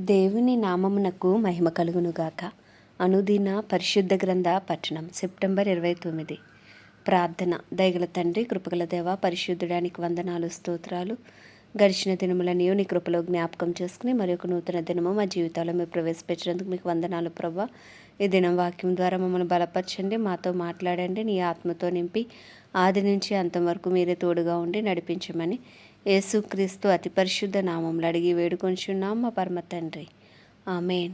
దేవుని నామమునకు మహిమ కలుగునుగాక. అనుదిన పరిశుద్ధ గ్రంథ పట్టణం సెప్టెంబర్ ఇరవై తొమ్మిది. ప్రార్థన. దయగల తండ్రి కృపగల దేవ పరిశుద్ధుడానికి వందనాలు స్తోత్రాలు. గడిచిన దినములనియో నీ కృపలో జ్ఞాపకం చేసుకుని మరి ఒక నూతన దినము మా జీవితాల్లో మీరు ప్రవేశపెట్టినందుకు మీకు వందనాలు ప్రభా. ఈ దినం వాక్యం ద్వారా మమ్మల్ని బలపరచండి మాతో మాట్లాడండి నీ ఆత్మతో నింపి ఆది నుంచి అంతం వరకు మీరే తోడుగా ఉండి నడిపించమని యేసుక్రీస్తు అతి పరిశుద్ధ నామంలో అడిగి వేడుకొంచున్నాం మా పరమ తండ్రి. ఆమెన్.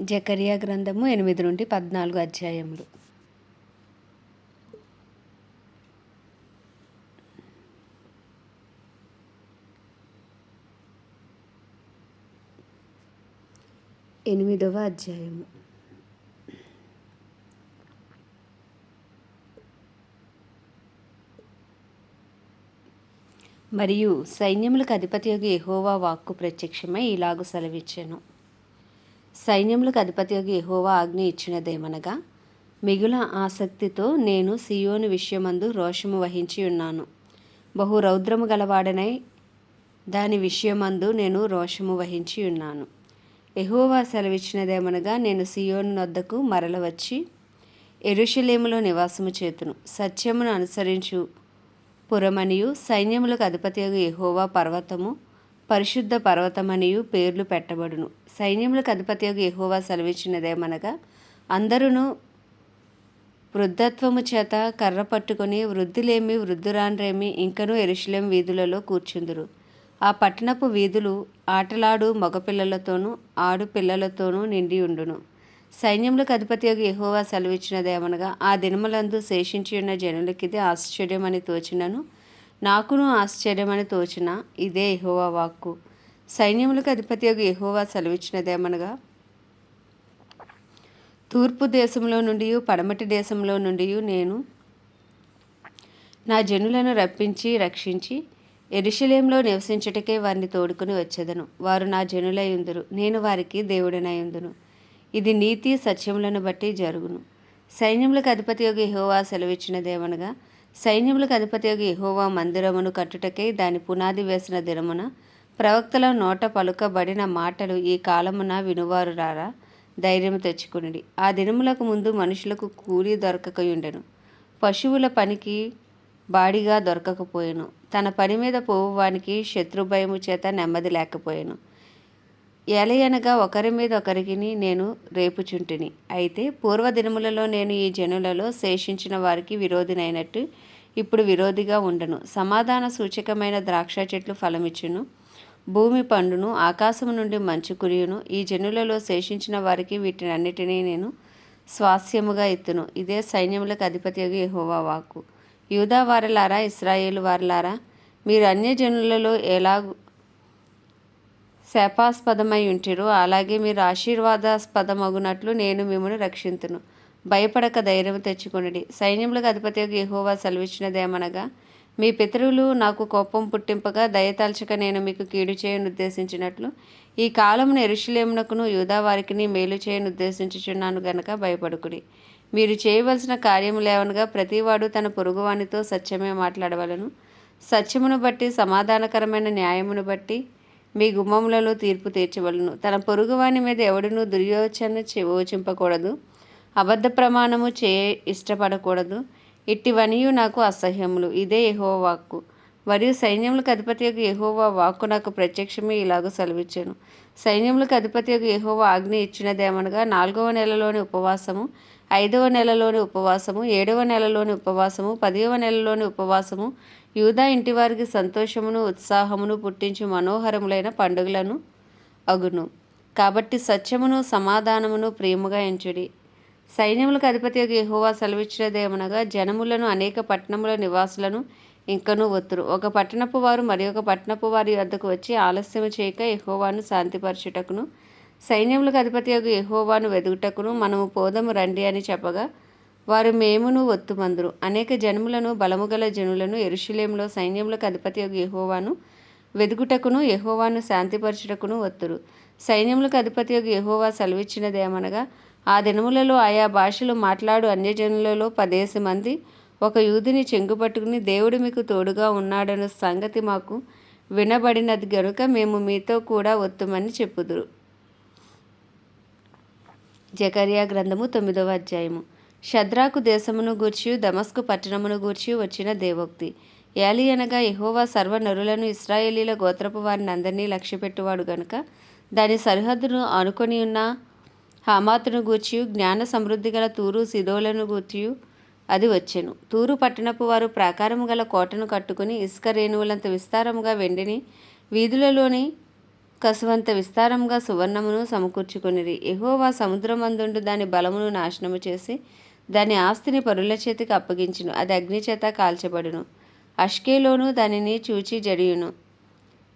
జకరియా గ్రంథము ఎనిమిది నుండి పద్నాలుగు అధ్యాయములు. ఎనిమిదవ అధ్యాయము. మరియు సైన్యములకు అధిపతి యొక్క ఎహోవా వాక్కు ప్రత్యక్షమై ఇలాగు సెలవిచ్చాను. సైన్యములకు అధిపతి యొక్క ఎహోవా ఆజ్ఞ ఇచ్చినదేమనగా మిగుల ఆసక్తితో నేను సియోను విషయమందు రోషము వహించి ఉన్నాను. బహు రౌద్రము గలవాడనై దాని విషయమందు నేను రోషము వహించి ఉన్నాను. ఎహోవా సెలవిచ్చినదేమనగా నేను సియోను నొద్దకు మరల వచ్చి ఎరుషలేములో నివాసము చేతును. సత్యమును అనుసరించు పురమనియు సైన్యములకు అధిపతియగు ఎహోవా పర్వతము పరిశుద్ధ పర్వతమనియు పేర్లు పెట్టబడును. సైన్యములకు అధిపతియగు ఎహోవా సెలవిచ్చినదేమనగా అందరూ వృద్ధత్వము చేత కర్ర పట్టుకొని వృద్ధులేమి వృద్ధురాన్రేమి ఇంకనూ ఎరుషులేం వీధులలో కూర్చుందురు. ఆ పట్టణపు వీధులు ఆటలాడు మగపిల్లలతోనూ ఆడు పిల్లలతోనూ నిండి ఉండును. సైన్యములకు అధిపతి యొక్క యహోవా సెలవిచ్చినదేమనగా ఆ దినములందు శేషించి ఉన్న జనులకిది ఆశ్చర్యమని తోచినను. నాకును ఆశ్చర్యమని తోచిన ఇదే యహోవా వాక్కు. సైన్యములకు అధిపతి యొక్క యహోవా సెలవిచ్చినదేమనగా తూర్పు దేశంలో నుండి పడమటి దేశంలో నుండి నేను నా జనులను రప్పించి రక్షించి ఎరుషలేంలో నివసించుటకే వారిని తోడుకుని వచ్చేదను. వారు నా జనులై ఉందరు. నేను వారికి దేవుడినయ్యుందును ఇది నీతి సత్యములను బట్టి జరుగును. సైన్యములకు అధిపతి యొక్క యహోవా సెలవిచ్చినదేమనగా సైన్యములకు అధిపతి యొక్క యహోవా మందిరమును కట్టుటకై దాని పునాది వేసిన దినమున ప్రవక్తల నోట పలుకబడిన మాటలు ఈ కాలమున వినువారు రారా? ధైర్యం తెచ్చుకునిడి. ఆ దినములకు ముందు మనుషులకు కూలి దొరకకయుండెను. పశువుల పనికి బాడిగా దొరకకపోయాను. తన పని మీద పోవువానికి శత్రుభయము చేత నెమ్మది లేకపోయాను. ఎలయనగా ఒకరి మీద ఒకరికి నేను రేపుచుంటిని. అయితే పూర్వదినములలో నేను ఈ జనులలో శేషించిన వారికి విరోధినైనట్టు ఇప్పుడు విరోధిగా ఉండను. సమాధాన సూచకమైన ద్రాక్ష చెట్లు ఫలమిచ్చును. భూమి పండును ఆకాశం నుండి మంచు కురియును. ఈ జనులలో శేషించిన వారికి వీటినన్నిటినీ నేను స్వాస్యముగా ఎత్తును. ఇదే సైన్యములకు అధిపతి యహోవా వాక్కు. యూదా వారలారా ఇస్రాయేలు వారలారా మీరు అన్యజనులలో ఎలాగూ శాపాస్పదమై ఉంటిరు అలాగే మీరు ఆశీర్వాదాస్పదమగునట్లు నేను మిమ్మల్ని రక్షింతును. భయపడక ధైర్యం తెచ్చుకొనిడి. సైన్యములకు అధిపతి యెహోవా సెలవిచ్చినదేమనగా మీ పితరులు నాకు కోపం పుట్టింపగా దయతలచక నేను మీకు కీడు చేయను ఉద్దేశించినట్లు ఈ కాలమును ఎరుషులేమునకును యూదావారికిని మేలు చేయను ఉద్దేశించుచున్నాను గనక భయపడుకుడి. మీరు చేయవలసిన కార్యములేవనగా ప్రతివాడు తన పొరుగువానితో సత్యమే మాట్లాడవలను. సత్యమును బట్టి సమాధానకరమైన న్యాయమును బట్టి మీ గుమ్మములలో తీర్పు తీర్చవలను. తన పొరుగువాని మీద ఎవడునూ దుర్యోచన యోచింపకూడదు అబద్ధ ప్రమాణము చే ఇష్టపడకూడదు. ఇట్టివనియు నాకు అసహ్యములు. ఇదే యహో వాక్కు. మరియు సైన్యములకు అధిపతి యొక్క యహోవా వాక్కు నాకు ప్రత్యక్షమే ఇలాగ సెలవిచ్చాను. సైన్యములకు అధిపతి యొక్క యహోవా ఆజ్ఞ ఇచ్చినదేమనగా నాలుగవ నెలలోని ఉపవాసము ఐదవ నెలలోని ఉపవాసము ఏడవ నెలలోని ఉపవాసము పదవ నెలలోని ఉపవాసము యూదా ఇంటివారికి సంతోషమును ఉత్సాహమును పుట్టించు మనోహరములైన పండుగలను అగును. కాబట్టి సత్యమును సమాధానమును ప్రేమగా ఎంచుడి. సైన్యములకు అధిపతి యహోవా సెలవిచ్చినదేమనగా జనములను అనేక పట్టణముల నివాసులను ఇంకనూ ఒత్తురు. ఒక పట్టణపు వారు మరి ఒక పట్టణపు వారి వద్దకు వచ్చి ఆలస్యము చేయక ఎహోవాను శాంతిపరచుటకును సైన్యములకు అధిపతి యొక్క ఎహోవాను వెదుగుటకును మనము పోదము రండి అని చెప్పగా వారు మేమును ఒత్తుమందురు. అనేక జనములను బలముగల జనులను ఎరుషులేములో సైన్యములకు అధిపతి యహోవాను వెదుగుటకును యహోవాను శాంతిపరచుటకును ఒత్తురు. సైన్యములకు అధిపతి యహోవా యెహోవా సెలవిచ్చినదేమనగా ఆ దినములలో ఆయా భాషలు మాట్లాడు అన్యజనులలో పదేసి మంది ఒక యూదిని చెంగుపట్టుకుని దేవుడు మీకు తోడుగా ఉన్నాడన్న సంగతి మాకు వినబడినది గనుక మేము మీతో కూడా ఒత్తుమని చెప్పుదురు. జకరియా గ్రంథము తొమ్మిదవ అధ్యాయము. షద్రాకు దేశమును గూర్చి దమస్కు పట్టణమును గూర్చి వచ్చిన దేవోక్తి. ఏలి అనగా ఎహోవా సర్వ నరులను ఇస్రాయేలీల గోత్రపు వారిని అందరినీ లక్ష్యపెట్టువాడు గనుక దాని సరిహద్దును ఆనుకొని ఉన్న హమాతును గూర్చి జ్ఞాన సమృద్ధి గల తూరు సిదోలను గూర్చి అది వచ్చెను. తూరు పట్టణపు వారు ప్రాకారము గల కోటను కట్టుకుని ఇసుక రేణువులంత విస్తారముగా వెండిని వీధులలోని కసువంత విస్తారంగా సువర్ణమును సమకూర్చుకొనిరి. ఎహోవా సముద్రమందుండు దాని బలమును నాశనము చేసి దాని ఆస్తిని పరుల చేతికి అప్పగించును. అది అగ్నిచేత కాల్చబడును. అష్కేలోను దానిని చూచి జడియును.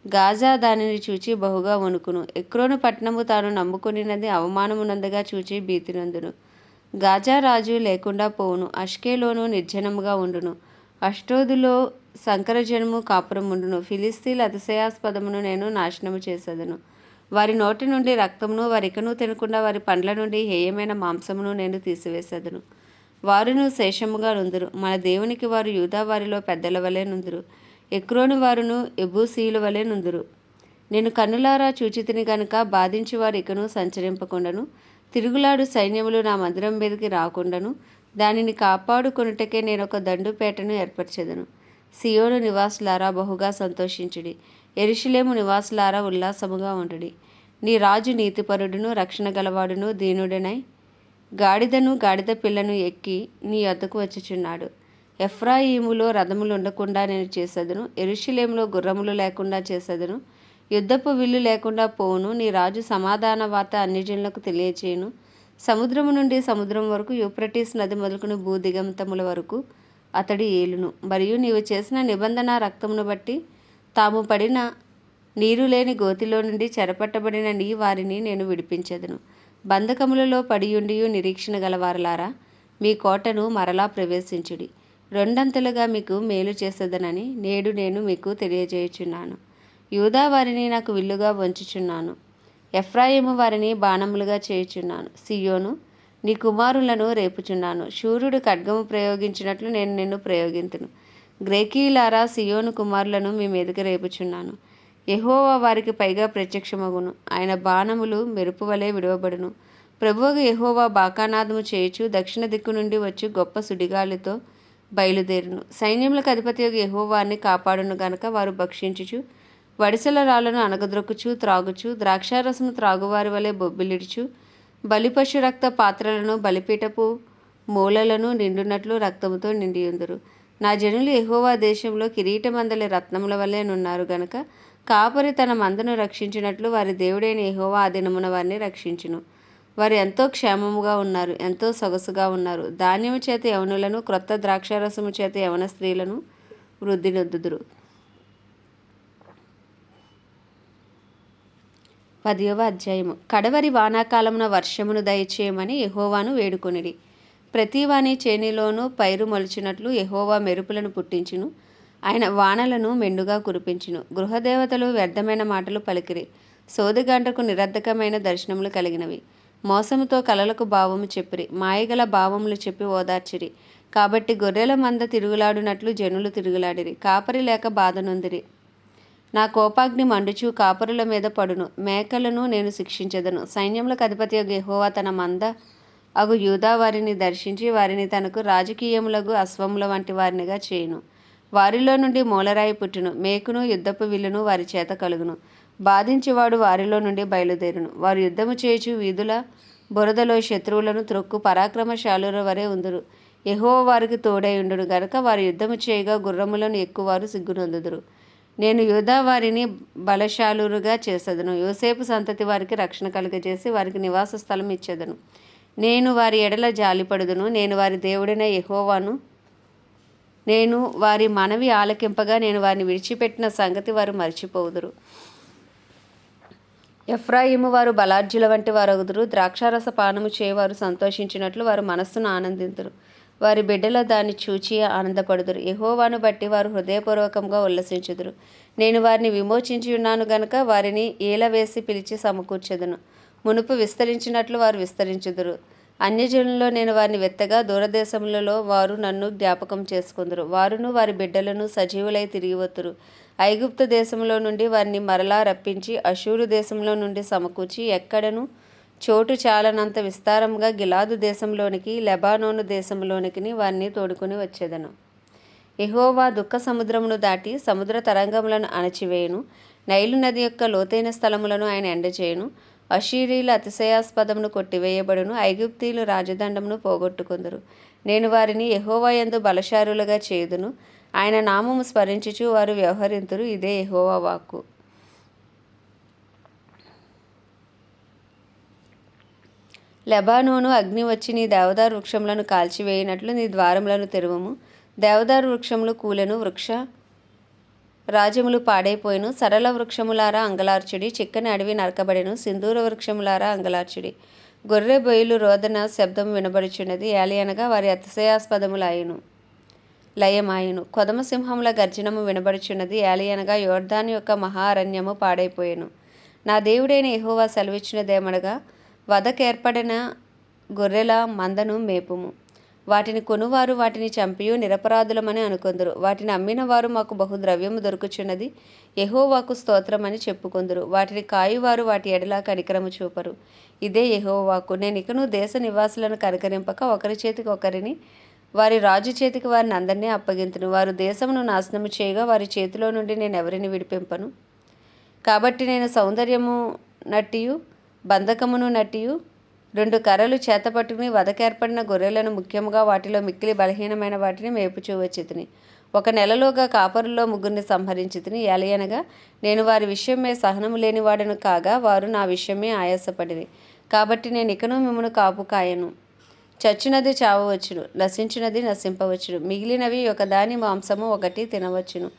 గాజా దానిని చూచి బహుగా వణుకును. ఎక్రోను పట్టణము తాను నమ్ముకునినది అవమానమునందుగా చూచి భీతినందును. గాజా రాజు లేకుండా పోవును. అష్కేలోను నిర్జనముగా ఉండును. అష్టోదులో సంకరజనము కాపురం ఉండును ఫిలిస్తీన్ అతిశయాస్పదమును నేను నాశనము చేసేదను. వారి నోటి నుండి రక్తమును వారికను తినకుండా వారి పండ్ల నుండి హేయమైన మాంసమును నేను తీసివేసేదను. వారును శేషముగా నుందురు. మన దేవునికి వారు యూదా వారిలో పెద్దల వలె నుందురు. ఎక్రోని వారును ఎబూసీయుల వలె నుందురు. నేను కన్నులారా చూచితిని గనుక బాధించి వారు ఇకను సంచరింపకుండాను. తిరుగులాడు సైన్యములు నా మందిరం మీదకి రాకుండాను. దానిని కాపాడుకొనుటకే నేను ఒక దండుపేటను ఏర్పరచెదను. సియోను నివాసులారా బహుగా సంతోషించుడి. ఎరుషులేము నివాసులారా ఉల్లాసముగా ఉండుడి. నీ రాజు నీతిపరుడును రక్షణ గలవాడును దీనుడనై గాడిదను గాడిద పిల్లను ఎక్కి నీ వద్దకు వచ్చుచున్నాడు. ఎఫ్రాయిములో రథములు ఉండకుండా నేను చేసేదను. ఎరుషులేములో గుర్రములు లేకుండా చేసేదను. యుద్ధపు విల్లు లేకుండా పోవును. నీ రాజు సమాధాన వార్త అన్ని జనులకు తెలియచేయను. సముద్రము నుండి సముద్రం వరకు యూప్రటీస్ నది మొదలుకుని భూదిగంతముల వరకు అతడి ఏలును. మరియు నీవు చేసిన నిబంధన రక్తమును బట్టి తాము పడిన నీరు లేని గోతిలో నుండి చెరపట్టబడిన నీ వారిని నేను విడిపించదును. బంధకములలో పడియుండియు నిరీక్షణ గలవారలారా మీ కోటను మరలా ప్రవేశించుడి. రెండంతలుగా మీకు మేలు చేసేదనని నేడు నేను మీకు తెలియజేయుచున్నాను. యూదా వారిని నాకు విల్లుగా వంచుచున్నాను. ఎఫ్రాయిము వారిని బాణములుగా చేయుచున్నాను. సియోను నీ కుమారులను రేపుచున్నాను. సూర్యుడు ఖడ్గము ప్రయోగించినట్లు నేను నిన్ను ప్రయోగింతును. గ్రేకీలారా సియోను కుమారులను మీ మీదకి రేపుచున్నాను. యహోవా వారికి పైగా ప్రత్యక్షమగును. ఆయన బాణములు మెరుపు వలె విడవబడును. ప్రభువుకు యహోవా బాకానాదము చేయుచు దక్షిణ దిక్కు నుండి వచ్చి గొప్ప సుడిగాలితో బయలుదేరును. సైన్యములకు అధిపతి యెహోవాన్ని కాపాడును గనక వారు భక్షించుచు వడిసెల రాళ్ళను అనగద్రొక్కుచు త్రాగుచు ద్రాక్షారసము త్రాగువారి వలె బొబ్బిలిడుచు బలిపశు రక్త పాత్రలను బలిపీటపు మూలలను నిండునట్లు రక్తముతో నిండియుందురు. నా జనులు ఎహోవా దేశంలో కిరీటమందలి రత్నముల వలెనున్నారు నున్నారు గనక కాపరి తన మందను రక్షించినట్లు వారి దేవుడైన ఎహోవా ఆ దినమున వారిని రక్షించును. వారు ఎంతో క్షేమముగా ఉన్నారు ఎంతో సొగసుగా ఉన్నారు. ధాన్యము చేత యవనులను క్రొత్త ద్రాక్షారసము చేత యవన స్త్రీలను వృద్ధినొద్దుదురు. పదియవ అధ్యాయము. కడవరి వానాకాలమున వర్షమును దయచేయమని ఎహోవాను వేడుకొనిడి ప్రతివాని చేనిలోనూ పైరు మొలిచినట్లు ఎహోవా మెరుపులను పుట్టించును. ఆయన వానలను మెండుగా కురిపించును. గృహదేవతలు వ్యర్థమైన మాటలు పలికిరి. సోదిగంటకు నిరర్ధకమైన దర్శనములు కలిగినవి. మోసముతో కలలకు భావము చెప్పిరి. మాయగల భావములు చెప్పి ఓదార్చిరి. కాబట్టి గొర్రెల మంద తిరుగులాడునట్లు జనులు తిరుగులాడిరి. కాపరి లేక బాధ నొందిరి. నా కోపాగ్ని మండుచు కాపరుల మీద పడును. మేకలను నేను శిక్షించదను. సైన్యములకు అధిపతి గెహోవా తన మంద అగు యూదా వారిని దర్శించి వారిని తనకు రాజకీయములకు అశ్వముల వంటి వారినిగా చేయును. వారిలో నుండి మూలరాయి పుట్టును మేకును యుద్ధపు విల్లును వారి చేత కలుగును. బాధించేవాడు వారిలో నుండి బయలుదేరును. వారు యుద్ధము చేయుచు వీధుల బురదలో శత్రువులను త్రొక్కు పరాక్రమశాలుర వరే ఉందురు. ఎహో వారికి తోడై ఉండును. గనుక వారు యుద్ధము చేయగా గుర్రములను ఎక్కువారు సిగ్గునొందుదురు. నేను యూదా వారిని బలశాలురుగా చేసేదను. యోసేపు సంతతి వారికి రక్షణ కలుగజేసి వారికి నివాస స్థలం ఇచ్చేదను. నేను వారి ఎడల జాలిపడుదును. నేను వారి దేవుడైన ఎహోవాను నేను వారి మనవి ఆలకింపగా నేను వారిని విడిచిపెట్టిన సంగతి వారు మర్చిపోదురు ఎఫ్రాయిము వారు బలార్జుల వంటి వారగుదురు. ద్రాక్షారస పానము చేయవారు సంతోషించినట్లు వారు మనస్సును ఆనందింతురు వారి బిడ్డలో దాన్ని చూచి ఆనందపడుదురు. ఎహోవాను బట్టి వారు హృదయపూర్వకంగా ఉల్లసించుదురు. నేను వారిని విమోచించి ఉన్నాను గనుక వారిని ఏల వేసి పిలిచి సమకూర్చెదను. మునుపు విస్తరించినట్లు వారు విస్తరించుదురు. అన్యజనుల్లో నేను వారిని వెత్తగా దూరదేశములలో వారు నన్ను జ్ఞాపకం చేసుకుందరు. వారును వారి బిడ్డలను సజీవులై తిరిగి వత్తురు ఐగుప్తు దేశంలో నుండి వారిని మరలా రప్పించి అశూరు దేశంలో నుండి సమకూర్చి ఎక్కడను చోటు చాలనంత విస్తారంగా గిలాదు దేశంలోనికి లెబానోను దేశంలోనికి వారిని తోడుకుని వచ్చేదను. ఎహోవా దుఃఖ సముద్రమును దాటి సముద్ర తరంగములను అణచివేయును. నైలు నది యొక్క లోతైన స్థలములను ఆయన ఎండచేయను. అశీరీలు అతిశయాస్పదమును కొట్టివేయబడును ఐగుప్తీలు రాజదండమును పోగొట్టుకుందరు. నేను వారిని యహోవాయందు బలశారులుగా చేదును ఆయన నామము స్మరించుచు వారు వ్యవహరింతురు. ఇదే యహోవా వాక్కు. లెబానోను అగ్ని వచ్చి నీ దేవదారు వృక్షములను కాల్చివేయినట్లు నీ ద్వారములను తెరువము. దేవదారు వృక్షములు కూలెను వృక్ష రాజ్యములు పాడైపోయిను. సరళ వృక్షములారా అంగలార్చుడి. చిక్కని అడవి నరకబడెను. సింధూర వృక్షములారా అంగలార్చుడి. గొర్రె బొయ్యిలు రోదన శబ్దం వినబడుచున్నది. ఏలియనగా వారి అతిశయాస్పదములాయును. లయమాయను. కొదమసింహముల గర్జనము వినబడుచున్నది. ఏలియనగా యోర్ధాన్ యొక్క మహారణ్యము పాడైపోయెను. నా దేవుడైన ఎహోవా సెలవిచ్చినదేమనగా వదకేర్పడిన గొర్రెల మందను మేపుము. వాటిని కొనువారు వాటిని చంపియు నిరపరాధులమని అనుకొందరు. వాటిని అమ్మిన వారు మాకు బహు ద్రవ్యము దొరుకుచున్నది. యహోవాకు స్తోత్రమని చెప్పుకొందరు. వాటిని కాయువారు వాటి ఎడలా కనికరము చూపరు. ఇదే యహోవాకు. నేను ఇకను దేశ నివాసులను కనికరింపక ఒకరి చేతికి ఒకరిని వారి రాజు చేతికి వారిని అందరినీ అప్పగింతును. వారు దేశమును నాశనము చేయగా వారి చేతిలో నుండి నేను ఎవరిని విడిపింపను? కాబట్టి నేను సౌందర్యము నటియు బంధకమును నట్టియు రెండు కర్రలు చేతపట్టుకుని వదకేర్పడిన గొర్రెలను ముఖ్యముగా వాటిలో మిక్కిలి బలహీనమైన వాటిని మేపుచూ వచ్చితిని. ఒక నెలలోగా కాపరుల్లో ముగ్గురిని సంహరించితిని. ఎలయనగా నేను వారి విషయమే సహనము లేనివాడను కాగా వారు నా విషయమే ఆయాసపడిరి. కాబట్టి నేను ఇకను మిమ్మను కాపు కాయను. చచ్చినది చావవచ్చును నశించినది నశింపవచ్చును. మిగిలినవి ఒకదాని మాంసము ఒకటి తినవచ్చును.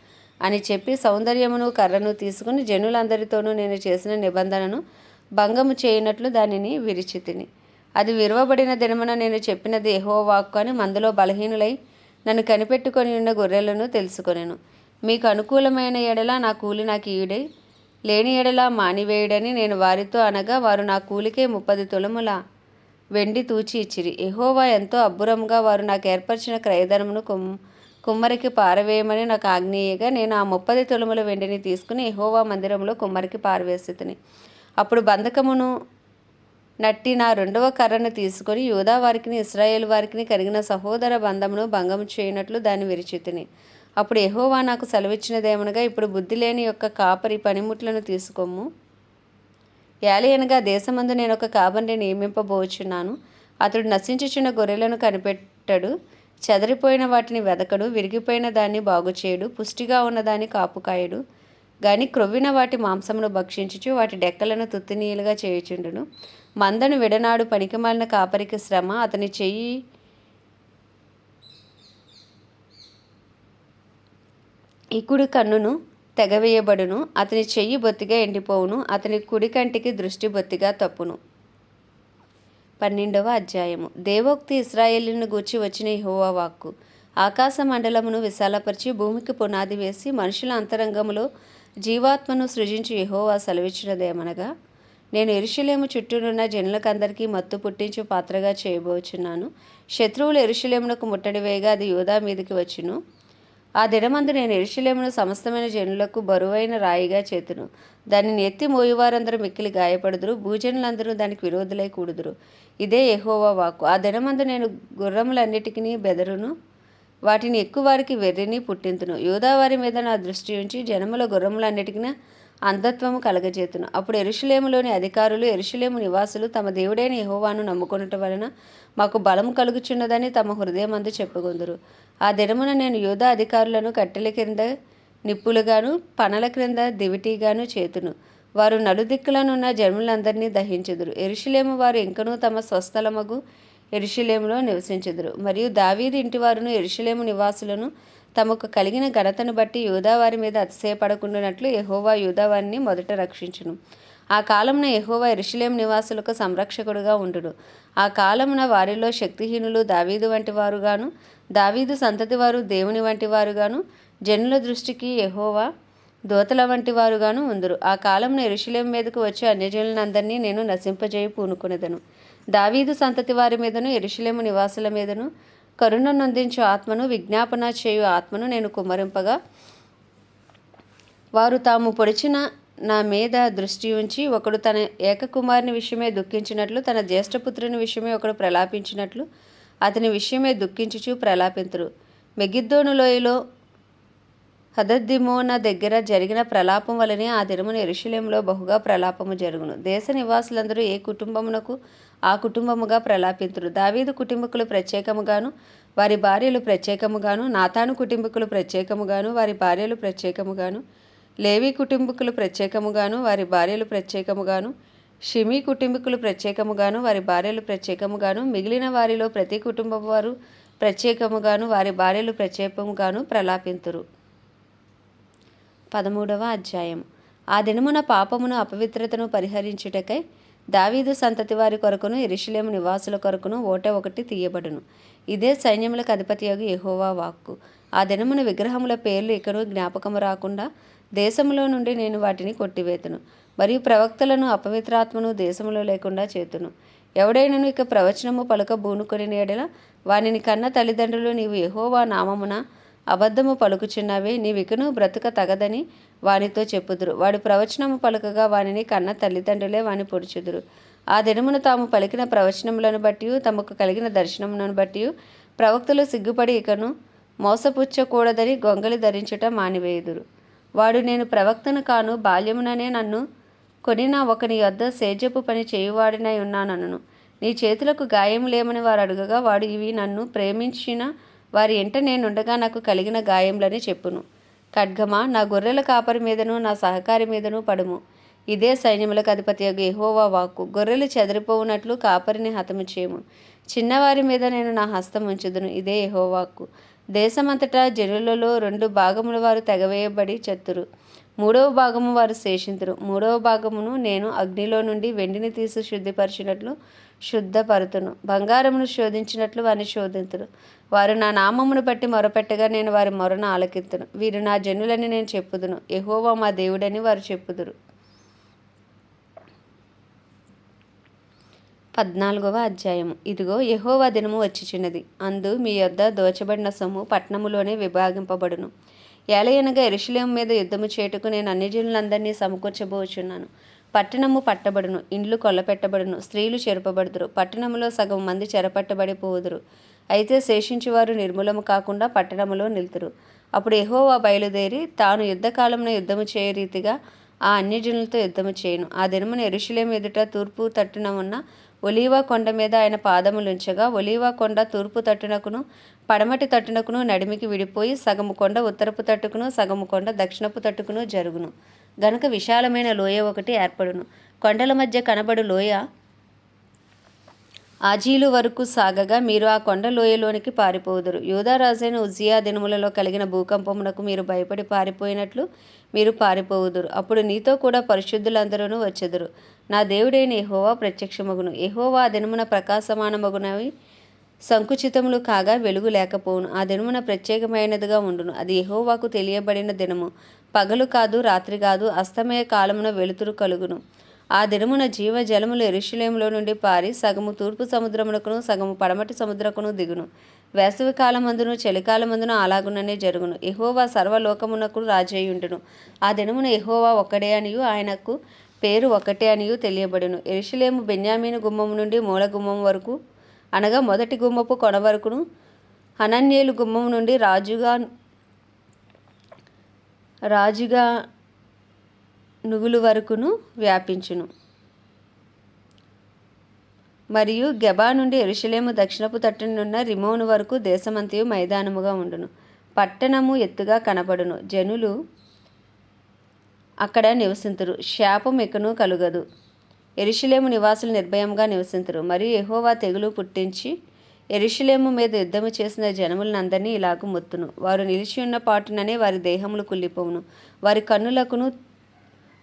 అని చెప్పి సౌందర్యమును కర్రను తీసుకుని జనులందరితోనూ నేను చేసిన నిబంధనను భంగము చేయనట్లు దానిని విరిచితిని అది విరవబడిన దినమున నేను చెప్పినది ఎహో వాక్కు అని మందులో బలహీనులై నన్ను కనిపెట్టుకొని ఉన్న గొర్రెలను తెలుసుకొనెను. మీకు అనుకూలమైన ఎడల నా కూలి నాకు ఈడై లేని ఎడల మానివేయుడని నేను వారితో అనగా వారు నా కూలికే ముప్పది తులముల వెండి తూచి ఇచ్చిరి. ఎహోవా ఎంతో అబ్బురంగా వారు నాకు ఏర్పరిచిన క్రయధనమును కుమ్ కుమ్మరికి పారవేయమని నాకు ఆగ్నేయగా నేను ఆ ముప్పది తులముల వెండిని తీసుకుని ఎహోవా మందిరంలో కుమ్మరికి పారవేసి అప్పుడు బంధకమును నట్టి నా రెండవ కర్రను తీసుకొని యూదా వారికిని ఇస్రాయేల్ వారికిని కలిగిన సహోదర బంధమును భంగము చేయనట్లు దాన్ని విరిచితిని. అప్పుడు ఎహోవా నాకు సెలవిచ్చినదేమనగా ఇప్పుడు బుద్ధి లేని యొక్క కాపరి పనిముట్లను తీసుకోము. యాలియనగా దేశమందు నేను ఒక కాబరిని నియమింపబోచున్నాను. అతడు నశించుచున్న గొర్రెలను కనిపెట్టడు. చెదరిపోయిన వాటిని వెదకడు. విరిగిపోయిన దాన్ని బాగుచేయడు. పుష్టిగా ఉన్నదాన్ని కాపుకాయడు. గాని క్రొవ్విన వాటి మాంసమును భక్షించుచు వాటి డెక్కలను తుత్తినీయులుగా చేయుచుండును. మందను విడనాడు పనికిమాలిన కాపరికి శ్రమ అతని చెయ్యి ఇకుడు కన్నును తెగవేయబడును అతని చెయ్యి బొత్తిగా ఎండిపోవును అతని కుడి కంటికి దృష్టి బొత్తిగా తప్పును. పన్నెండవ అధ్యాయము. దేవోక్తి ఇస్రాయేలీని గూర్చి వచ్చిన యెహోవా వాక్కు. ఆకాశ మండలమును విశాలపరిచి భూమికి పునాది వేసి మనుషుల అంతరంగములో జీవాత్మను సృజించి యహోవా సెలవిచ్చినదేమనగా నేను ఎరుషలేము చుట్టూనున్న జనులకందరికీ మత్తు పుట్టించు పాత్రగా చేయబోచున్నాను. శత్రువులు ఎరుషలేమునకు ముట్టడి వేయగా అది యూదా మీదకి వచ్చును. ఆ దినమందు నేను ఎరుషలేమును సమస్తమైన జనులకు బరువైన రాయిగా చేతును. దానిని ఎత్తి మోయువారందరూ మిక్కిలి గాయపడుదురు భూజనులందరూ దానికి విరోధులై కూడుదురు. ఇదే ఎహోవా వాక్కు. ఆ దినమందు నేను గుర్రములన్నిటికీ బెదరును. వాటిని ఎక్కువారికి వెర్రిని పుట్టింతును. యూదావారి మీద నా దృష్టి ఉంచి జనముల గుర్రములన్నిటికీ అంధత్వము కలగజేతును. అప్పుడు ఎరుషులేములోని అధికారులు ఎరుషులేము నివాసులు తమ దేవుడైన యహోవాను నమ్ముకొనుట వలన మాకు బలం కలుగుచున్నదని తమ హృదయమందు చెప్పుకొందురు. ఆ దినమున నేను యూదా అధికారులను కట్టెల క్రింద నిప్పులుగాను పనల క్రింద దివిటీగాను చేతును. వారు నలుదిక్కులనున్న జన్ములందరినీ దహించుదురు. ఎరుషులేము వారు ఇంకనూ తమ స్వస్థలమగు ఎరుషలేములో నివసించుదురు. మరియు దావీదు ఇంటివారును ఎరుషలేము నివాసులను తమకు కలిగిన ఘనతను బట్టి యూదావారి మీద అతిశయపడకుండానట్లు యహోవా యూదావారిని మొదట రక్షించును. ఆ కాలమున యహోవా ఎరుషలేం నివాసులకు సంరక్షకుడుగా ఉండును. ఆ కాలమున వారిలో శక్తిహీనులు దావీదు వంటి వారుగాను దావీదు సంతతి వారు దేవుని వంటి వారుగాను జనుల దృష్టికి యహోవా దోతల వంటి వారుగాను ఉందరు. ఆ కాలంలో ఎరుషులేం మీదకు వచ్చి అన్యజనులందరినీ నేను నశింపజేయి పూనుకునేదను దావీదు సంతతి వారి మీదను ఎరుషులేము నివాసుల మీదను కరుణ నొందించు ఆత్మను విజ్ఞాపన చేయు ఆత్మను నేను కుమ్మరింపగా. వారు తాము పొడిచిన నా మీద దృష్టి ఉంచి ఒకడు తన ఏకకుమారుని విషయమే దుఃఖించినట్లు తన జ్యేష్ఠపుత్రుని విషయమే ఒకడు ప్రలాపించినట్లు అతని విషయమే దుఃఖించుచు ప్రలాపింతురు. మెగిద్దోను లోయలో హదద్దిమోన దగ్గర జరిగిన ప్రలాపం వలనే ఆ దినమున ఎరుషలేములో బహుగా ప్రలాపము జరుగును. దేశ నివాసులందరూ ఏ కుటుంబమునకు ఆ కుటుంబముగా ప్రలాపింతురు? దావీదు కుటుంబకులు ప్రత్యేకముగాను వారి భార్యలు ప్రత్యేకముగాను నాతాను కుటుంబకులు ప్రత్యేకముగాను వారి భార్యలు ప్రత్యేకముగాను లేవి కుటుంబకులు ప్రత్యేకముగాను వారి భార్యలు ప్రత్యేకముగాను షిమి కుటుంబకులు ప్రత్యేకముగాను వారి భార్యలు ప్రత్యేకముగాను మిగిలిన వారిలో ప్రతి కుటుంబం వారు ప్రత్యేకముగాను వారి భార్యలు ప్రత్యేకముగాను ప్రలాపింతురు. పదమూడవ అధ్యాయం. ఆ దినమున పాపమును అపవిత్రతను పరిహరించుటకై దావీదు సంతతి వారి కొరకును ఇరిషిలేము నివాసుల కొరకును ఓట ఒకటి తీయబడును. ఇదే సైన్యములకు అధిపతియగు ఎహోవా వాక్కు. ఆ దినమున విగ్రహముల పేర్లు ఇక్కడ జ్ఞాపకము రాకుండా దేశంలో నుండి నేను వాటిని కొట్టివేతును. మరియు ప్రవక్తలను అపవిత్రాత్మను దేశములో లేకుండా చేతును. ఎవడైనను ఇక ప్రవచనము పలుక బూనుకొని ఎడల వానిని కన్న తల్లిదండ్రులు నీవు ఎహోవా నామమున అబద్ధము పలుకుచున్నావే నీవికను బ్రతుక తగదని వానితో చెప్పుదురు. వాడి ప్రవచనము పలుకగా వానిని కన్న తల్లిదండ్రులే వాని పొడుచుదురు. ఆ దినమున తాము పలికిన ప్రవచనములను బట్టి తమకు కలిగిన దర్శనములను బట్టి ప్రవక్తలు సిగ్గుపడి ఇకను మోసపుచ్చకూడదని గొంగలి ధరించుట మానివేయుదురు. వాడు నేను ప్రవక్తను కాను బాల్యముననే నన్ను కొనిన ఒకని యొద్ద సేజపు పని చేయువాడినై ఉన్నానను నీ చేతులకు గాయం లేమని వారు అడుగగా వాడు ఇవి నన్ను ప్రేమించిన వారి ఎంట నేనుండగా నాకు కలిగిన గాయములని చెప్పును. ఖడ్గమా నా గొర్రెల కాపరి మీదను నా సహకారి మీదను పడుము. ఇదే సైన్యములకు అధిపతి ఎహోవా వాక్కు. గొర్రెలు చెదిరిపోవునట్లు కాపరిని హతము చేయము. చిన్నవారి మీద నేను నా హస్తం ఉంచుదును ఇదే యెహోవాక్కు దేశమంతటా జనులలో రెండు భాగముల వారు తెగవేయబడి చత్తురు. మూడవ భాగము వారు శేషింతురు. మూడవ భాగమును నేను అగ్నిలో నుండి వెండిని తీసి శుద్ధిపరిచినట్లు శుద్ధపరుతును. బంగారమును శోధించినట్లు వారిని శోధింతురు. వారు నా నామమును బట్టి మొరపెట్టగా నేను వారి మొరను ఆలకిత్తును వీరు నా జనులని నేను చెప్పుదును. ఎహోవా మా దేవుడని వారు చెప్పుదురు. పద్నాలుగవ అధ్యాయము. ఇదిగో యహోవా దినము వచ్చిచున్నది. అందు మీ యొద్ద దోచబడిన సొమ్ము పట్టణములోనే విభాగింపబడును. ఏలయనగా ఎరుశలేం మీద యుద్ధము చేటుకు నేను అన్ని జనులందరినీ సమకూర్చబోచున్నాను. పట్టణము పట్టబడును ఇండ్లు కొల్లపెట్టబడును స్త్రీలు చెరపబడుదురు. పట్టణములో సగం మంది చెరపట్టబడిపోదురు అయితే శేషించువారు నిర్మూలము కాకుండా పట్టణములో నిలుతురు. అప్పుడు ఎహోవా బయలుదేరి తాను యుద్ధకాలంలో యుద్ధము చేయ రీతిగా ఆ అన్యజనులతో యుద్ధము చేయను. ఆ దినమున ఎరుషులేం ఎదుట తూర్పు తట్టున ఉన్న ఒలీవా కొండ మీద ఆయన పాదములుంచగా ఒలీవా కొండ తూర్పు తట్టునకును పడమటి తట్టునకును నడిమికి విడిపోయి సగము కొండ ఉత్తరపు తట్టుకును సగము కొండ దక్షిణపు తట్టుకును జరుగును. గనుక విశాలమైన లోయ ఒకటి ఏర్పడును. కొండల మధ్య కనబడు లోయ ఆజీలు వరకు సాగగా మీరు ఆ కొండ లోయలోనికి పారిపోదురు. యూదారాజైన ఉజియా దినములలో కలిగిన భూకంపమునకు మీరు భయపడి పారిపోయినట్లు మీరు పారిపోవుదురు. అప్పుడు నీతో కూడా పరిశుద్ధులందరూ వచ్చెదురు. నా దేవుడైన ఎహోవా ప్రత్యక్షమగును. ఎహోవా ఆ దినమున ప్రకాశమానమగునవి సంకుచితములు కాగా వెలుగు లేకపోవును. ఆ దినమున ప్రత్యేకమైనదిగా ఉండును. అది ఎహోవాకు తెలియబడిన దినము. పగలు కాదు రాత్రి కాదు అస్తమయ కాలమున వెలుతురు కలుగును. ఆ దినమున జీవ జలములు ఎరుషులేములో నుండి పారి సగము తూర్పు సముద్రమునకును సగము పడమటి సముద్రకును దిగును. వేసవి కాలమందును చలికాలమందును అలాగుననే జరుగును. ఎహోవా సర్వలోకమునకు రాజయ్యుండును ఆ దినమున ఎహోవా ఒక్కడే అనియు ఆయనకు పేరు ఒకటే అనియు తెలియబడును. ఎరుషులేము బెన్యామీను గుమ్మము నుండి మూల గుమ్మం వరకు అనగా మొదటి గుమ్మపు కొన వరకును హనన్యేలు గుమ్మం నుండి రాజుగా రాజుగా నువ్వులు వరకును వ్యాపించును. మరియు గెబా నుండి ఎరుషలేము దక్షిణపు తట్టునున్న రిమోను వరకు దేశమంతయు మైదానముగా ఉండును. పట్టణము ఎత్తుగా కనబడును. జనులు అక్కడ నివసింతురు. శాపం ఎక్కను కలుగదు. ఎరుషులేము నివాసులు నిర్భయంగా నివసింతురు. మరియు ఎహోవా తెగులు పుట్టించి ఎరుషులేము మీద యుద్ధము చేసిన జనములనందరినీ ఇలాగ మొత్తును. వారు నిలిచి ఉన్న పాటుననే వారి దేహములు కుళ్ళిపోవును. వారి కన్నులకును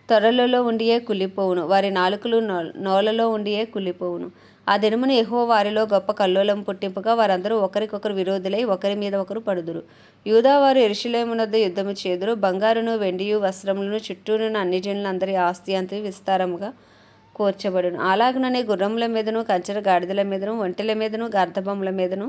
త్వరలలో ఉండియే కుళ్ళిపోవును. వారి నాలుకలు నోలలో ఉండియే కుళ్ళిపోవును. ఆ దినమున ఎహో వారిలో గొప్ప కల్లోలం పుట్టింపుగా వారందరూ ఒకరికొకరు విరోధులై ఒకరి మీద ఒకరు పడుదురు. యూదావారు ఎరుషులేమునద్ద యుద్ధము చేదురు. బంగారును వెండియు వస్త్రములను చుట్టూనున్న అన్ని జనులందరి ఆస్తి అంత విస్తారముగా కూర్చబడును. అలాగననే గుర్రముల మీదను కంచెర గాడిదల మీదను ఒంటెల మీదను గార్ధబొమ్మల మీదను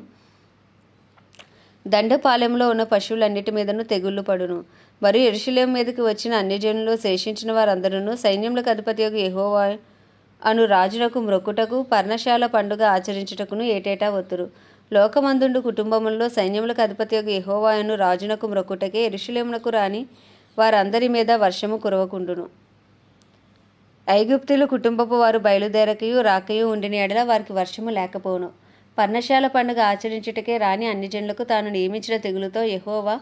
దండపాలెంలో ఉన్న పశువులన్నిటి మీదను తెగుళ్ళు పడును. మరియు ఎరుషులేం మీదకి వచ్చిన అన్యజనులు శేషించిన వారందరూ సైన్యములకు అధిపతి యొక్క ఎహోవా అను రాజునకు మ్రొక్కుటకు పర్ణశాల పండుగ ఆచరించుటకును ఏటేటా ఒత్తురు లోకమందుండు కుటుంబములలో సైన్యములకు అధిపతి యొక్క ఎహోవా అను రాజునకు మ్రొక్కుటకే ఎరుషులేమునకు రాని వారందరి మీద వర్షము కురవకుండును. ఐగుప్తులు కుటుంబపు వారు బయలుదేరకయు రాకయు ఉండిన ఎడల వారికి వర్షము లేకపోవును. పర్ణశాల పండుగ ఆచరించుటకే రాని అన్ని జనులకు తాను నియమించిన తెగులుతో ఎహోవా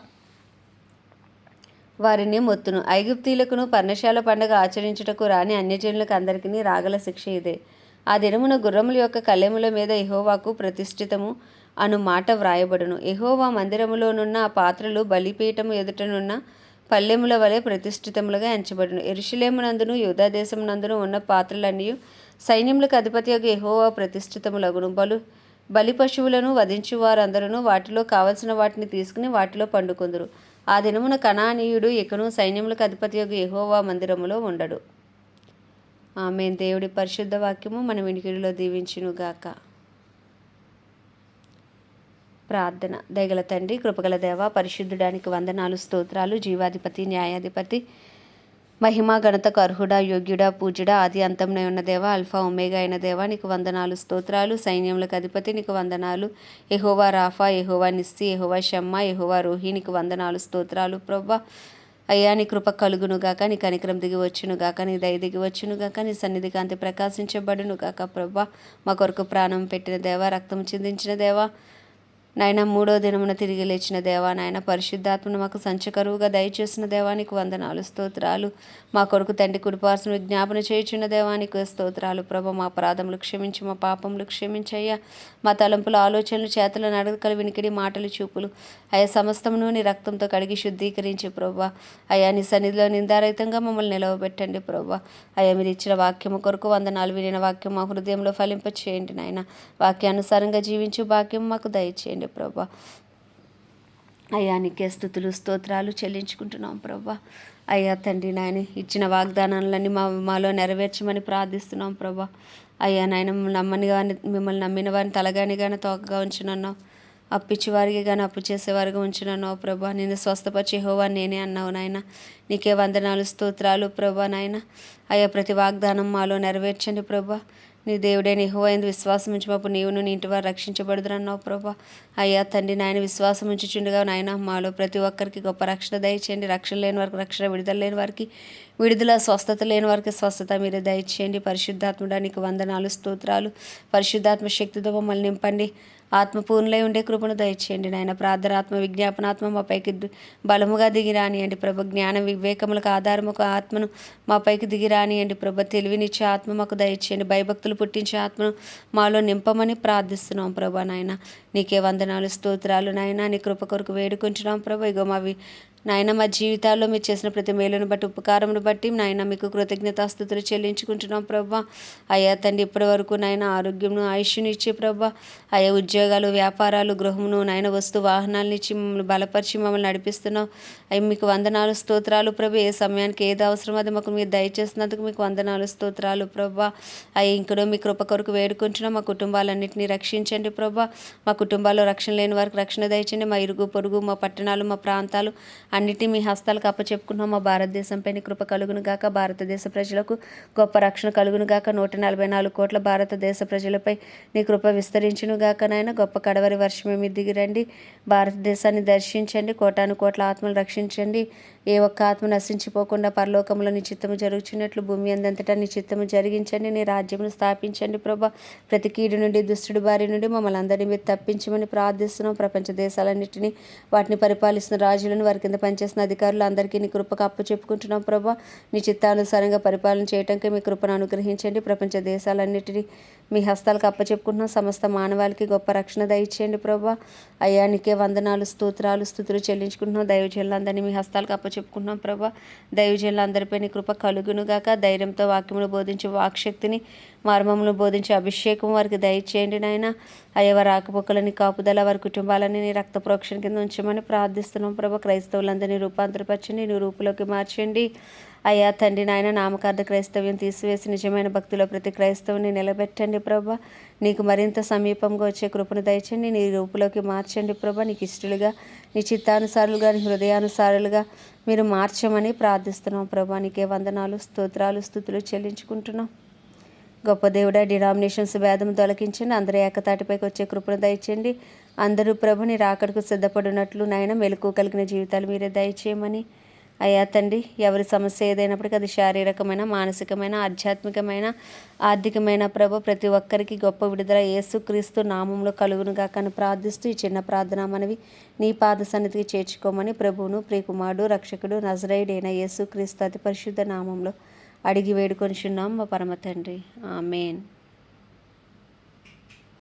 వారిని మొత్తును. ఐగుప్తీయులకును పర్ణశాల పండుగ ఆచరించుటకు రాని అన్యజనులకు అందరికీ రాగల శిక్ష ఇదే. ఆ దినమున గుర్రముల యొక్క కలెముల మీద ఇహోవాకు ప్రతిష్ఠితము అను మాట వ్రాయబడును. ఎహోవా మందిరములోనున్న ఆ పాత్రలు బలిపీఠము ఎదుటనున్న పల్లెముల వలె ప్రతిష్ఠితములుగా ఎంచబడును. ఎరుషులేమునందును యూధాదేశమునందును ఉన్న పాత్రలన్నీ సైన్యములకు అధిపతి యొక్క ఎహోవా ప్రతిష్ఠితములగును. బలు బలి పశువులను వధించు వారందరూ వాటిలో కావలసిన వాటిని తీసుకుని వాటిలో పండుకొందురు. ఆ దినమున కణానీయుడు ఇకను సైన్యములకు అధిపతి యొక్క యహోవా మందిరములో ఉండడు. ఆమె దేవుడి పరిశుద్ధ వాక్యము మన వినికిడిలో దీవించునుగాక ప్రార్థన. దయగల తండ్రి కృపగల దేవ పరిశుద్ధుడానికి వందనాలు స్తోత్రాలు జీవాధిపతి న్యాయాధిపతి మహిమా గణతకు అర్హుడా యోగ్యుడా పూజుడా ఆది అంతంలో ఉన్న దేవ అల్ఫా ఒమేగా అయిన దేవ నీకు వందనాలు స్తోత్రాలు సైన్యములకు అధిపతి నీకు వందనాలు. ఎహోవా రాఫా ఎహోవా నిస్సి ఎహోవా షమ్మ ఎహోవా రోహి నీకు వందనాలు స్తోత్రాలు. ప్రభా అయ్యా నీ కృప కలుగునుగాక నీ కనికరం దిగి వచ్చునుగాక నీ దయ దిగి వచ్చునుగాక నీ సన్నిధి కాంతి ప్రకాశించబడునుగాక ప్రభా. మా కొరకు ప్రాణం పెట్టిన దేవ రక్తం చిందించిన దేవా. నాయన మూడో దినమున తిరిగి లేచిన దేవా నాయన పరిశుద్ధాత్మను మాకు సంచకరువుగా దయచేసిన దేవానికి వందనాలు స్తోత్రాలు. మా కొరకు తండ్రి కుడిపార్సిన విజ్ఞాపన చేయుచున్న దేవానికి స్తోత్రాలు. ప్రభ మా అపరాధములు క్షమించి మా పాపములు క్షమించయ్యా. మా తలంపులు ఆలోచనలు చేతల నడకలు వినికిడి మాటలు చూపులు. అయా సమస్తమును నీ రక్తంతో కడిగి శుద్ధీకరించి ప్రభా. అయా నీ సన్నిధిలో నిందారహితంగా మమ్మల్ని నిలవబెట్టండి ప్రభా. అయా మీరు ఇచ్చిన వాక్యము కొరకు వందనాలు వినిన వాక్యం మా హృదయంలో ఫలింప చేయండి నాయన. వాక్యానుసారంగా జీవించు భాగ్యం మాకు దయచేయండి ప్రభా. అయ్యా నీకే స్థుతులు స్తోత్రాలు చెల్లించుకుంటున్నాం ప్రభా. అయ్యా తండ్రి నాయన ఇచ్చిన వాగ్దానాలన్నీ మా మాలో నెరవేర్చమని ప్రార్థిస్తున్నాం ప్రభా. అయ్యా నాయన నమ్మని కానీ మిమ్మల్ని నమ్మిన వారిని తలగాని కానీ తోకగా ఉంచునన్నావు. అప్పిచ్చేవారికి కానీ అప్పు చేసేవారిగా ఉంచునన్నావు ప్రభా. నేను స్వస్థపరిచే హోవా నేనే అన్నావు నాయన. నీకే వందనాలు స్తోత్రాలు ప్రభా నాయన. అయ్యా ప్రతి వాగ్దానం మాలో నెరవేర్చండి ప్రభా. నీ దేవుడే నీ హోవైంది విశ్వాసం ఉంచినప్పుడు నీవును నీ ఇంటి వారు రక్షించబడుదురన్నావు ప్రభా. అయ్యా తండ్రి నాయన విశ్వాసం ఉంచుచుండగా నాయన మాలో ప్రతి ఒక్కరికి గొప్ప రక్షణ దయచేయండి. రక్షణ లేని వారికి రక్షణ విడుదల లేని వారికి విడుదల స్వస్థత లేని వారికి స్వస్థత మీరే దయచేయండి. పరిశుద్ధాత్మడానికి వందనాలు స్తోత్రాలు. పరిశుద్ధాత్మ శక్తితో మమ్మల్ని నింపండి. ఆత్మపూర్ణులై ఉండే కృపను దయచేయండి నాయన. ప్రార్థనాత్మ విజ్ఞాపనాత్మ మా పైకి బలముగా దిగి రానియండి ప్రభు. జ్ఞాన వివేకములకు ఆధారముకు ఆత్మను మా పైకి దిగి రానియండి ప్రభు. తెలివినిచ్చే ఆత్మ మాకు దయచేయండి. భయభక్తులు పుట్టించే ఆత్మను మాలో నింపమని ప్రార్థిస్తున్నాం ప్రభా నాయన. నీకే వందనాలు స్తోత్రాలు నాయన. నీ కృప కొరకు వేడుకుంటున్నాం ప్రభు. ఇగో మావి నాయన మా జీవితాల్లో మీరు చేసిన ప్రతి మేలును బట్టి ఉపకారమును బట్టి నాయన మీకు కృతజ్ఞతాస్థుతులు చెల్లించుకుంటున్నాం ప్రభా. అయ్యా తండ్రి ఇప్పటి వరకు నాయన ఆరోగ్యంను ఆయుష్ను ఇచ్చే ప్రభా. అయ్యా ఉద్యోగాలు వ్యాపారాలు గృహమును నాయన వస్తు వాహనాలను ఇచ్చి మమ్మల్ని బలపరిచి మమ్మల్ని నడిపిస్తున్నాం అవి మీకు వందనాలు స్తోత్రాలు ప్రభు. ఏ సమయానికి ఏది అవసరం అది మాకు మీరు దయచేసినందుకు మీకు వందనాలు స్తోత్రాలు ప్రభా. అయ్యా ఇంకడో మీ కృప కొరకు వేడుకుంటున్నాం. మా కుటుంబాలన్నింటినీ రక్షించండి ప్రభా. మా కుటుంబాల్లో రక్షణ లేని వారికి రక్షణ దయచండి. మా ఇరుగు పొరుగు మా పట్టణాలు మా ప్రాంతాలు అన్నిటి మీ హస్తాలకు అప్పచెప్పుకున్నాం. మా భారతదేశంపై కృప కలుగును గాక భారతదేశ ప్రజలకు గొప్ప రక్షణ కలుగును గాక. నూట నలభై నాలుగు కోట్ల భారతదేశ ప్రజలపై నీ కృప విస్తరించును గాక నాయన. గొప్ప కడవరి వర్షమే మీ దిగిరండి భారతదేశాన్ని దర్శించండి. కోటాను కోట్ల ఆత్మలు రక్షించండి. ఏ ఒక్క ఆత్మ నశించిపోకుండా పరలోకంలో నీ చిత్తము జరుగుచున్నట్లు భూమి అందంతటా నీ చిత్తము జరిగించండి నీ రాజ్యమును స్థాపించండి ప్రభా. ప్రతి కీడు నుండి దుష్టుడి బారి నుండి మమ్మల్ని అందరినీ మీరు తప్పించమని ప్రార్థిస్తున్నాం. ప్రపంచ దేశాలన్నింటినీ వాటిని పరిపాలిస్తున్న రాజులను వారి కింద పనిచేసిన అధికారులు అందరికీ నీ కృపకు అప్పు చెప్పుకుంటున్నాం ప్రభా. నీ చిత్తానుసారంగా పరిపాలన చేయటానికి మీ కృపను అనుగ్రహించండి. ప్రపంచ దేశాలన్నిటినీ మీ హస్తాలకు అప్పచెప్పుకుంటున్నాం సమస్త మానవాళికి గొప్ప రక్షణ దయచేయండి ప్రభా. అయ్యానికే వందనాలు స్తోత్రాలు స్థుతులు చెల్లించుకుంటున్నాం. దైవజనులందరినీ మీ హస్తాలకు చెప్పుకుంటున్నాం ప్రభా. దైవజనులందరిపై నీ కృప కలుగునుగాక ధైర్యంతో వాక్యములు బోధించి వాక్శక్తిని మర్మమును బోధించి అభిషేకం వారికి దయచేయండి నాయన. అయ్యవ రాకపోకలని కాపుదల వారి కుటుంబాలని నీ రక్త ప్రోక్షణ కింద ఉంచమని ప్రార్థిస్తున్నాం ప్రభా. క్రైస్తవులందరినీ రూపాంతరపరచండి నీ రూపులోకి మార్చండి. అయ్యా తండ్రి నాయన నామకార్థ క్రైస్తవ్యం తీసివేసి నిజమైన భక్తిలో ప్రతి క్రైస్తవుని నిలబెట్టండి ప్రభా. నీకు మరింత సమీపంగా వచ్చే కృపను దయచండి. నీ రూపులోకి మార్చండి ప్రభా. నీకు ఇష్టలుగా నీ చిత్తానుసారులుగా నీ హృదయానుసారులుగా మీరు మార్చమని ప్రార్థిస్తున్నాం ప్రభా. నీకే వందనాలు స్తోత్రాలు స్థుతులు చెల్లించుకుంటున్నాం. గొప్ప దేవుడా డినామినేషన్స్ భేదం తొలగించండి. అందరూ ఏకతాటిపైకి వచ్చే కృపను దయచేయండి అందరూ ప్రభుని రాకడకు సిద్ధపడినట్లు నాయన మెలకు కలిగిన జీవితాలు మీరే దయచేయమని అయ్యా తండ్రి ఎవరి సమస్య ఏదైనప్పటికీ అది శారీరకమైన మానసికమైన ఆధ్యాత్మికమైన ఆర్థికమైన ప్రభు ప్రతి ఒక్కరికి గొప్ప విడుదల యేసుక్రీస్తు నామంలో కలుగునుగా కానీ ప్రార్థిస్తూ ఈ చిన్న ప్రార్థన మనవి నీ పాద సన్నిధికి చేర్చుకోమని ప్రభువును ప్రియకుమారుడు రక్షకుడు నజరైడైన యేసుక్రీస్తు అతి పరిశుద్ధ నామంలో అడిగి వేడుకొనిచున్నాం మా పరమ తండ్రి. ఆమెన్.